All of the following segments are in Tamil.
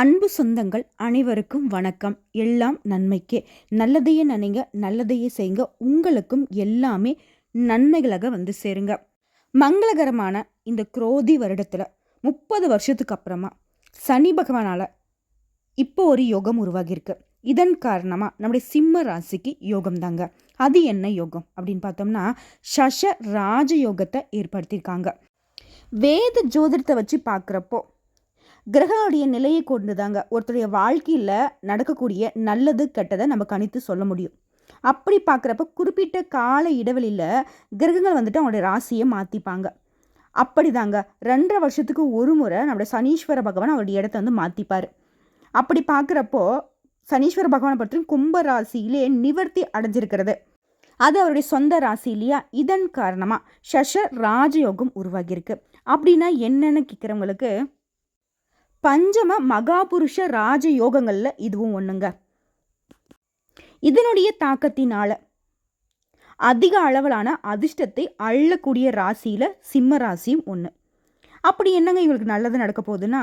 அன்பு சொந்தங்கள் அனைவருக்கும் வணக்கம். எல்லாம் நன்மைக்கே. நல்லதையே நினைங்க நல்லதையே செய்யுங்க. உங்களுக்கும் எல்லாமே நன்மைகளாக வந்து சேருங்க. மங்களகரமான இந்த குரோதி வருடத்தில் முப்பது வருஷத்துக்கு அப்புறமா சனி பகவானால் இப்போ ஒரு யோகம் உருவாகியிருக்கு. இதன் காரணமாக நம்முடைய சிம்ம ராசிக்கு யோகம் தாங்க. அது என்ன யோகம் அப்படின்னு பார்த்தோம்னா சஷ ராஜ யோகத்தை ஏற்படுத்தியிருக்காங்க. வேத ஜோதிடத்தை வச்சு பார்க்குறப்போ கிரகனுடைய நிலையை கொண்டு தாங்க ஒருத்தருடைய வாழ்க்கையில் நடக்கக்கூடிய நல்லது கெட்டதை நம்ம கணித்து சொல்ல முடியும். அப்படி பார்க்குறப்ப குறிப்பிட்ட கால இடைவெளியில் கிரகங்கள் வந்துட்டு அவங்களுடைய ராசியை மாற்றிப்பாங்க அப்படி தாங்க ரெண்டரை வருஷத்துக்கு ஒரு முறை நம்முடைய சனீஸ்வர பகவான் அவருடைய இடத்த வந்து மாற்றிப்பார் அப்படி பார்க்குறப்போ சனீஸ்வர பகவானை பற்றி கும்ப ராசியிலே நிவர்த்தி அடைஞ்சிருக்கிறது. அது அவருடைய சொந்த ராசி இல்லையா? இதன் காரணமாக சஷ ராஜயோகம் உருவாகியிருக்கு. அப்படின்னா என்னென்னு கேட்குறவங்களுக்கு பஞ்சம மகாபுருஷ ராஜ யோகங்களில் இதுவும் ஒன்றுங்க இதனுடைய தாக்கத்தினால அதிக அளவிலான அதிர்ஷ்டத்தை அள்ளக்கூடிய ராசியில் சிம்ம ராசியும் ஒன்று அப்படி என்னங்க இவங்களுக்கு நல்லது நடக்க போகுதுன்னா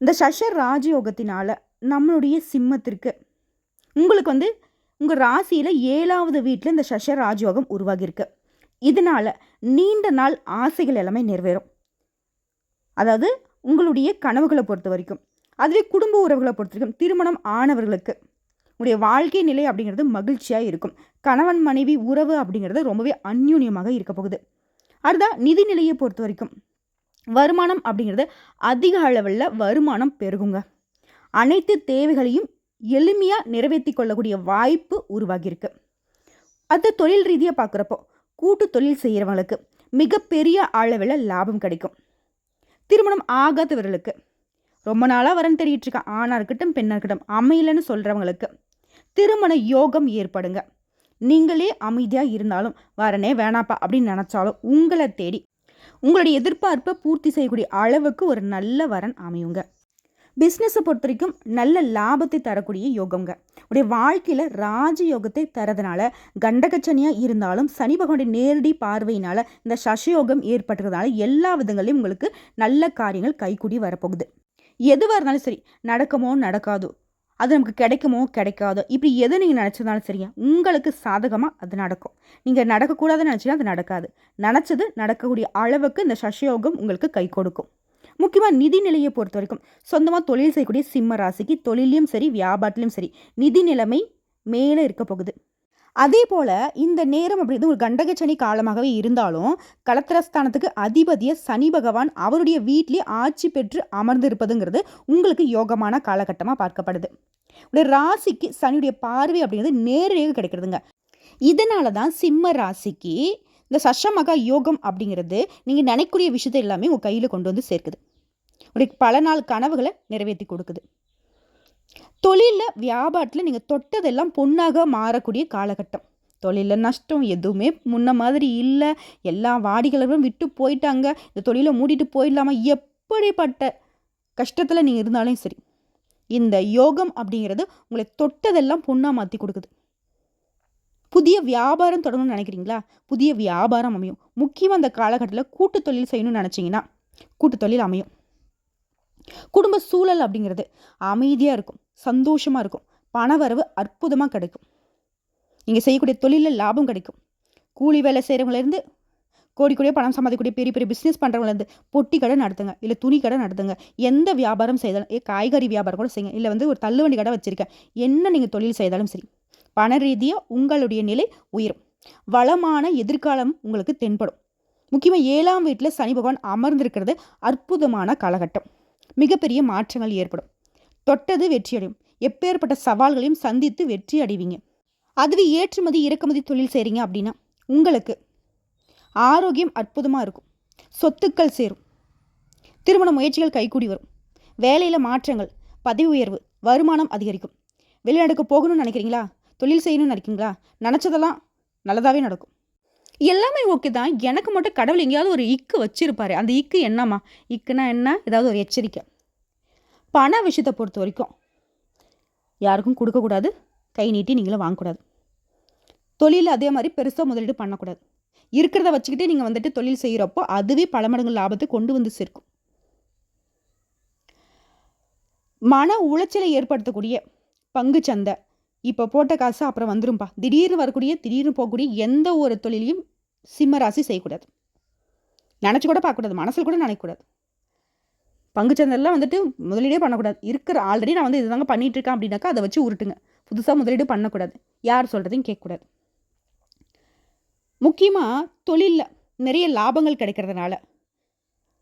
இந்த சஷர் ராஜயோகத்தினால நம்மளுடைய சிம்மத்திற்கு உங்களுக்கு வந்து உங்கள் ராசியில் ஏழாவது வீட்டில் இந்த சஷர் ராஜயோகம் உருவாகியிருக்கு. இதனால் நீண்ட நாள் ஆசைகள் எல்லாமே நிறைவேறும். அதாவது உங்களுடைய கனவுகளை பொறுத்த வரைக்கும். அதுவே குடும்ப உறவுகளை பொறுத்த வரைக்கும் திருமணம் ஆனவர்களுக்கு உங்களுடைய வாழ்க்கை நிலை அப்படிங்கிறது மகிழ்ச்சியாக இருக்கும். கணவன் மனைவி உறவு அப்படிங்கிறது ரொம்பவே அந்யூன்யமாக இருக்க போகுது. அடுத்தா நிதி நிலையை பொறுத்த வரைக்கும் வருமானம் அப்படிங்கிறது அதிக அளவில் வருமானம் பெருகுங்க. அனைத்து தேவைகளையும் எளிமையாக நிறைவேற்றி கொள்ளக்கூடிய வாய்ப்பு உருவாகியிருக்கு. அது தொழில் ரீதியாக பார்க்குறப்போ கூட்டு தொழில் செய்கிறவங்களுக்கு மிகப்பெரிய அளவில் லாபம் கிடைக்கும். திருமணம் ஆகாதவர்களுக்கு. ரொம்ப நாளாக வரன் தேடிட்டு இருக்க ஆணாக இருக்கட்டும் பெண்ணாக இருக்கட்டும் அமையலன்னு சொல்கிறவங்களுக்கு திருமண யோகம் ஏற்படுங்க. நீங்களே அமைதியாக இருந்தாலும் வரனே வேணாப்பா அப்படின்னு நினச்சாலும் உங்களை தேடி உங்களுடைய எதிர்பார்ப்பை பூர்த்தி செய்யக்கூடிய அளவுக்கு ஒரு நல்ல வரன் அமையுங்க. பிஸ்னஸை பொறுத்த வரைக்கும் நல்ல லாபத்தை தரக்கூடிய யோகங்க உடைய வாழ்க்கையில் ராஜ யோகத்தை தரதுனால கண்டகச்சனியாக இருந்தாலும் சனி பகவானுடைய நேரடி பார்வையினால் இந்த சசயோகம் ஏற்பட்டுறதுனால எல்லா விதங்களையும் உங்களுக்கு நல்ல காரியங்கள் கைக்கூடி வரப்போகுது. எதுவாக இருந்தாலும் சரி நடக்குமோ நடக்காதோ அது நமக்கு கிடைக்குமோ கிடைக்காதோ இப்படி எது நீங்கள் நினச்சதாலும் சரியா உங்களுக்கு சாதகமாக அது நடக்கும். நீங்கள் நடக்கக்கூடாதுன்னு நினச்சினா அது நடக்காது. நினச்சது நடக்கக்கூடிய அளவுக்கு இந்த சசயோகம் உங்களுக்கு கை கொடுக்கும் முக்கியமாக நிதி நிலையை பொறுத்த வரைக்கும் சொந்தமாக தொழில் செய்யக்கூடிய சிம்ம ராசிக்கு தொழிலையும் சரி வியாபாரத்திலையும் சரி நிதி நிலைமை மேலே இருக்க போகுது. அதே போல் இந்த நேரம் அப்படிங்கிறது ஒரு கண்டகச்சனி காலமாகவே இருந்தாலும் கலத்திரஸ்தானத்துக்கு அதிபதிய சனி பகவான் அவருடைய வீட்டிலே ஆட்சி பெற்று அமர்ந்திருப்பதுங்கிறது உங்களுக்கு யோகமான காலகட்டமாக பார்க்கப்படுது. உடைய ராசிக்கு சனியுடைய பார்வை அப்படிங்கிறது நேரடியாக கிடைக்கிறதுங்க. இதனால தான் சிம்ம ராசிக்கு இந்த சஷமகா யோகம் அப்படிங்கிறது நீங்கள் நினைக்கூடிய விஷயத்தை எல்லாமே உங்கள் கையில் கொண்டு வந்து சேர்க்குது. உங்களுக்கு பல நாள் கனவுகளை நிறைவேற்றி கொடுக்குது. தொழிலில் வியாபாரத்தில் நீங்கள் தொட்டதெல்லாம் பொண்ணாக மாறக்கூடிய காலகட்டம். தொழிலில் நஷ்டம் எதுவுமே முன்ன மாதிரி இல்லை. எல்லா வாடிகளும் விட்டு போயிட்டாங்க. இந்த தொழிலை மூடிட்டு போயிடலாமா? எப்படிப்பட்ட கஷ்டத்தில் நீங்கள் இருந்தாலும் சரி. இந்த யோகம் அப்படிங்கிறது உங்களை தொட்டதெல்லாம் பொண்ணாக மாற்றி கொடுக்குது. புதிய வியாபாரம் தொடங்கணும்னு நினைக்கிறீங்களா? புதிய வியாபாரம் அமையும். முக்கியமாக அந்த காலகட்டத்தில் கூட்டு தொழில் செய்யணும்னு நினச்சிங்கன்னா கூட்டு தொழில் அமையும். குடும்ப சூழல் அப்படிங்கிறது அமைதியாக இருக்கும் சந்தோஷமாக இருக்கும் பணவரவு அற்புதமாக கிடைக்கும். நீங்கள் செய்யக்கூடிய தொழிலில் லாபம் கிடைக்கும். கூலி வேலை செய்கிறவங்களேருந்து கோடி கோடியாக பணம் சம்பாதிக்கக்கூடிய பெரிய பெரிய பிஸ்னஸ் பண்ணுறவங்களேருந்து பொட்டி கடை நடத்துங்க இல்லை துணி கடை நடத்துங்க எந்த வியாபாரம் செய்தாலும் ஏ காய்கறி வியாபாரம் கூட செய்யுங்க இல்லை வந்து ஒரு தள்ளுவண்டி கடை வச்சுருக்கேன் என்ன நீங்கள் தொழில் செய்தாலும் சரி பண ரீதியாக உங்களுடைய நிலை உயரும். வளமான எதிர்காலம் உங்களுக்கு தென்படும். முக்கியமாக ஏழாம் வீட்டில் சனி பகவான் அமர்ந்திருக்கிறது அற்புதமான காலகட்டம். மிகப்பெரிய மாற்றங்கள் ஏற்படும். தொட்டது வெற்றியடையும். எப்பேற்பட்ட சவால்களையும் சந்தித்து வெற்றி அடைவீங்க. அதுவே ஏற்றுமதி இறக்குமதி தொழில் செய்கிறீங்க அப்படின்னா உங்களுக்கு ஆரோக்கியம் அற்புதமாக இருக்கும். சொத்துக்கள் சேரும். திருமண முயற்சிகள் கைகூடி வரும். வேலையில் மாற்றங்கள் பதவி உயர்வு வருமானம் அதிகரிக்கும். வெளிநாடுக்கு போகணும்னு நினைக்கிறீங்களா? தொழில் செய்யணும்னு நினைக்கிறீங்களா? நினச்சதெல்லாம் நல்லதாகவே நடக்கும். எல்லாமே ஓகே தான். எனக்கு மட்டும் கடவுள் எங்கேயாவது ஒரு இக்கு வச்சுருப்பாரு. அந்த இக்கு என்னம்மா? இக்குனா என்ன? ஏதாவது ஒரு எச்சரிக்கை. பண விஷயத்தை பொறுத்த வரைக்கும் யாருக்கும் கொடுக்கக்கூடாது. கை நீட்டி நீங்களும் வாங்கக்கூடாது. தொழில் அதே மாதிரி பெருசாக முதலீடு பண்ணக்கூடாது. இருக்கிறத வச்சுக்கிட்டே நீங்கள் வந்துட்டு தொழில் செய்கிறப்போ அதுவே பல மடங்கு லாபத்தை கொண்டு வந்து சேர்க்கும். மன உளைச்சலை ஏற்படுத்தக்கூடிய பங்கு சந்தை. இப்போ போட்ட காசு அப்புறம் வந்துரும்பா. திடீர்னு வரக்கூடிய திடீர்னு போகக்கூடிய எந்த ஒரு தொழிலையும் சிம்ம ராசி செய்யக்கூடாது. நினச்சி கூட பார்க்கக்கூடாது. மனசில் கூட நினைக்கக்கூடாது. பங்குச்சந்தையில் வந்துட்டு முதலீடே பண்ணக்கூடாது. இருக்கிற ஆல்ரெடி நான் வந்து இதுதாங்க பண்ணிட்டு இருக்கேன் அப்படின்னாக்கா அதை வச்சு உருட்டுங்க. புதுசாக முதலீடு பண்ணக்கூடாது. யார் சொல்கிறதையும் கேட்கக்கூடாது. முக்கியமாக தொழிலில் நிறைய லாபங்கள் கிடைக்கிறதுனால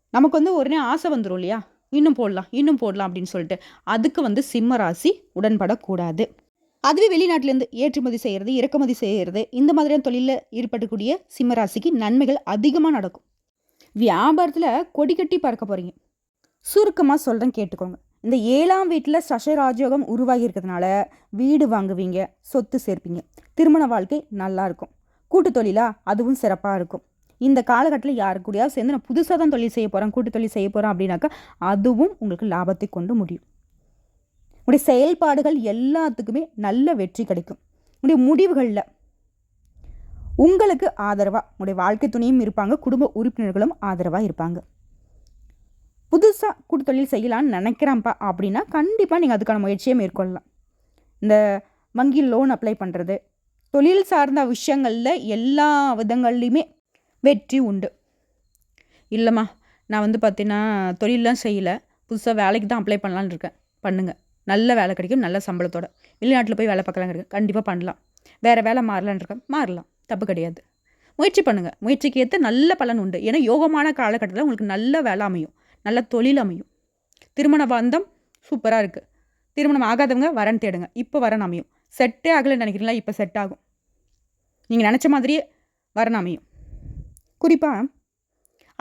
நமக்கு வந்து உடனே ஆசை வந்துடும் இல்லையா? இன்னும் போடலாம் இன்னும் போடலாம் அப்படின்னு சொல்லிட்டு. அதுக்கு வந்து சிம்ம ராசி உடன்படக்கூடாது. அதுவே வெளிநாட்டிலேருந்து ஏற்றுமதி செய்கிறது இறக்குமதி செய்கிறது இந்த மாதிரியான தொழிலில் ஈடுபடக்கூடிய சிம்மராசிக்கு நன்மைகள் அதிகமாக நடக்கும். வியாபாரத்தில் கொடி கட்டி பறக்க போகிறீங்க சுருக்கமாக சொல்கிறேன் கேட்டுக்கோங்க. இந்த ஏழாம் வீட்டில் சஷராஜயோகம் உருவாகி இருக்கிறதுனால வீடு வாங்குவீங்க சொத்து சேர்ப்பீங்க. திருமண வாழ்க்கை நல்லாயிருக்கும் கூட்டு தொழிலாக அதுவும் சிறப்பாக இருக்கும். இந்த காலகட்டத்தில் யாரு கூடயாவது சேர்ந்து நான் புதுசாக தான் தொழில் செய்ய போகிறேன் கூட்டு தொழில் செய்ய போகிறேன் அப்படின்னாக்கா அதுவும் உங்களுக்கு லாபத்தை கொண்டு முடியும். உடைய செயல்பாடுகள் எல்லாத்துக்குமே நல்ல வெற்றி கிடைக்கும். உடைய முடிவுகளில் உங்களுக்கு ஆதரவாக உங்களுடைய வாழ்க்கை துணையும் இருப்பாங்க குடும்ப உறுப்பினர்களும் ஆதரவாக இருப்பாங்க. புதுசாக கூட்டு தொழில் செய்யலான்னு நினைக்கிறேன்ப்பா அப்படின்னா கண்டிப்பாக நீங்கள் அதுக்கான முயற்சியை மேற்கொள்ளலாம். இந்த வங்கி லோன் அப்ளை பண்ணுறது தொழில் சார்ந்த விஷயங்களில் எல்லா விதங்கள்லையுமே வெற்றி உண்டு. இல்லைம்மா நான் வந்து பார்த்தீங்கன்னா தொழிலெலாம் செய்யலை புதுசாக வேலைக்கு தான் அப்ளை பண்ணலான்னு இருக்கேன். பண்ணுங்கள் நல்ல வேலை கிடைக்கும் நல்ல சம்பளத்தோட. வெளிநாட்டில் போய் வேலை பார்க்கலாங்க இருக்கேன் கண்டிப்பாக பண்ணலாம். வேறு வேலை மாறலான்னு இருக்கேன். மாறலாம். தப்பு கிடையாது. முயற்சி பண்ணுங்கள் முயற்சிக்கு ஏற்ற நல்ல பலன் உண்டு. ஏன்னா யோகமான காலகட்டத்தில் உங்களுக்கு நல்ல வேலை அமையும். நல்ல தொழில் அமையும். திருமண பந்தம் சூப்பராக இருக்குது திருமணம் ஆகாதவங்க வரன் தேடுங்க. இப்போ வரன் அமையும். செட்டே ஆகலைன்னு நினைக்கிறீங்களா? இப்போ செட் ஆகும். நீங்கள் நினச்ச மாதிரியே வரன் அமையும். குறிப்பாக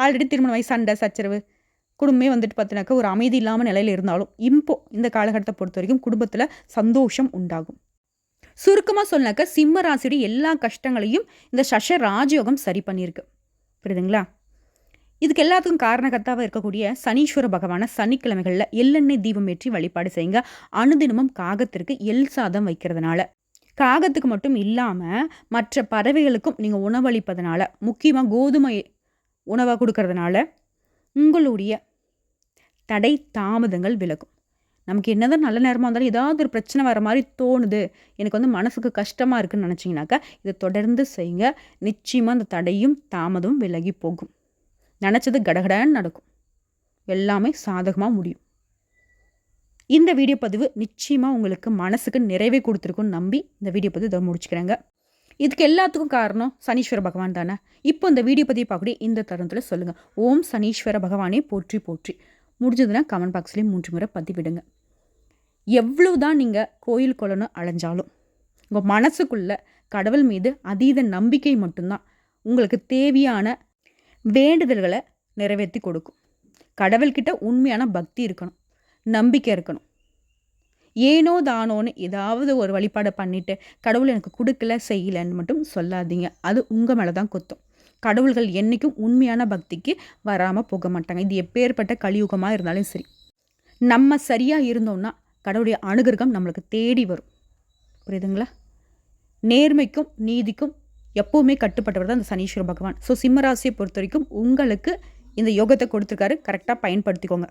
ஆல்ரெடி திருமண வயசு சண்டை சச்சரவு குடும்பமே வந்துட்டு பார்த்தினாக்கா ஒரு அமைதி இல்லாமல் நிலையில் இருந்தாலும் இப்போ இந்த காலகட்டத்தை பொறுத்த வரைக்கும் குடும்பத்தில் சந்தோஷம் உண்டாகும். சுருக்கமாக சொன்னாக்க சிம்ம ராசியுடைய எல்லா கஷ்டங்களையும் இந்த சஷ ராஜயோகம் சரி பண்ணியிருக்கு. புரியுதுங்களா? இதுக்கு எல்லாத்துக்கும் காரணகர்த்தாவாக இருக்கக்கூடிய சனீஸ்வர பகவான சனிக்கிழமைகளில் எள்ளெண்ணெய் தீபம் ஏற்றி வழிபாடு செய்யுங்க. அனுதினமும் காகத்திற்கு எல் சாதம் வைக்கிறதுனால. காகத்துக்கு மட்டும் இல்லாமல் மற்ற பறவைகளுக்கும் நீங்கள் உணவளிப்பதனால முக்கியமாக கோதுமை உணவாக கொடுக்கறதுனால உங்களுடைய தடை தாமதங்கள் விலகும். நமக்கு என்னதான் நல்ல நேரமாக இருந்தாலும் ஏதாவது ஒரு பிரச்சனை வர மாதிரி தோணுது. எனக்கு வந்து மனசுக்கு கஷ்டமாக இருக்குன்னு நினச்சிங்கனாக்கா இதை தொடர்ந்து செய்யுங்க. நிச்சயமாக அந்த தடையும் தாமதமும் விலகி போகும். நினச்சது கடகடன்னு நடக்கும். எல்லாமே சாதகமாக முடியும். இந்த வீடியோ பதிவு நிச்சயமாக உங்களுக்கு மனசுக்கு நிறைவே கொடுத்துருக்குன்னு நம்பி இந்த வீடியோ பதிவு இதை முடிச்சுக்கிறேங்க. இதுக்கு எல்லாத்துக்கும் காரணம் சனீஸ்வர பகவான் தானே. இப்போ இந்த வீடியோ பதிவு பார்க்கக்கூடிய இந்த தருணத்தில் சொல்லுங்கள் ஓம் சனீஸ்வர பகவானே போற்றி போற்றி. முடிஞ்சதுன்னா கமெண்ட் பாக்ஸ்லேயும் மூன்று முறை பதிவிடுங்க. எவ்வளோ தான் நீங்கள் கோயில் கொள்ளணும் அலைஞ்சாலும் உங்கள் மனசுக்குள்ள கடவுள் மீது அதீத நம்பிக்கை மட்டும்தான் உங்களுக்கு தேவையான வேண்டுதல்களை நிறைவேற்றி கொடுக்கும். கடவுள்கிட்ட உண்மையான பக்தி இருக்கணும் நம்பிக்கை இருக்கணும். ஏனோ தானோன்னு ஏதாவது ஒரு வழிபாடை பண்ணிவிட்டு கடவுள் எனக்கு கொடுக்கல செய்யலைன்னு மட்டும் சொல்லாதீங்க. அது உங்கள் மேலே தான் கொத்தும். கடவுள்கள் என்றைக்கும் உண்மையான பக்திக்கு வராமல் போக மாட்டாங்க. இது எப்பேற்பட்ட கலியுகமாக இருந்தாலும் சரி. நம்ம சரியாக இருந்தோம்னா கடவுளுடைய அனுகிரகம் நம்மளுக்கு தேடி வரும். புரியுதுங்களா? நேர்மைக்கும் நீதிக்கும் எப்போவுமே கட்டுப்பட்டவர் தான் அந்த சனீஸ்வர பகவான். ஸோ சிம்மராசியை பொறுத்த வரைக்கும் உங்களுக்கு இந்த யோகத்தை கொடுத்துருக்காரு. கரெக்டாக பயன்படுத்திக்கோங்க.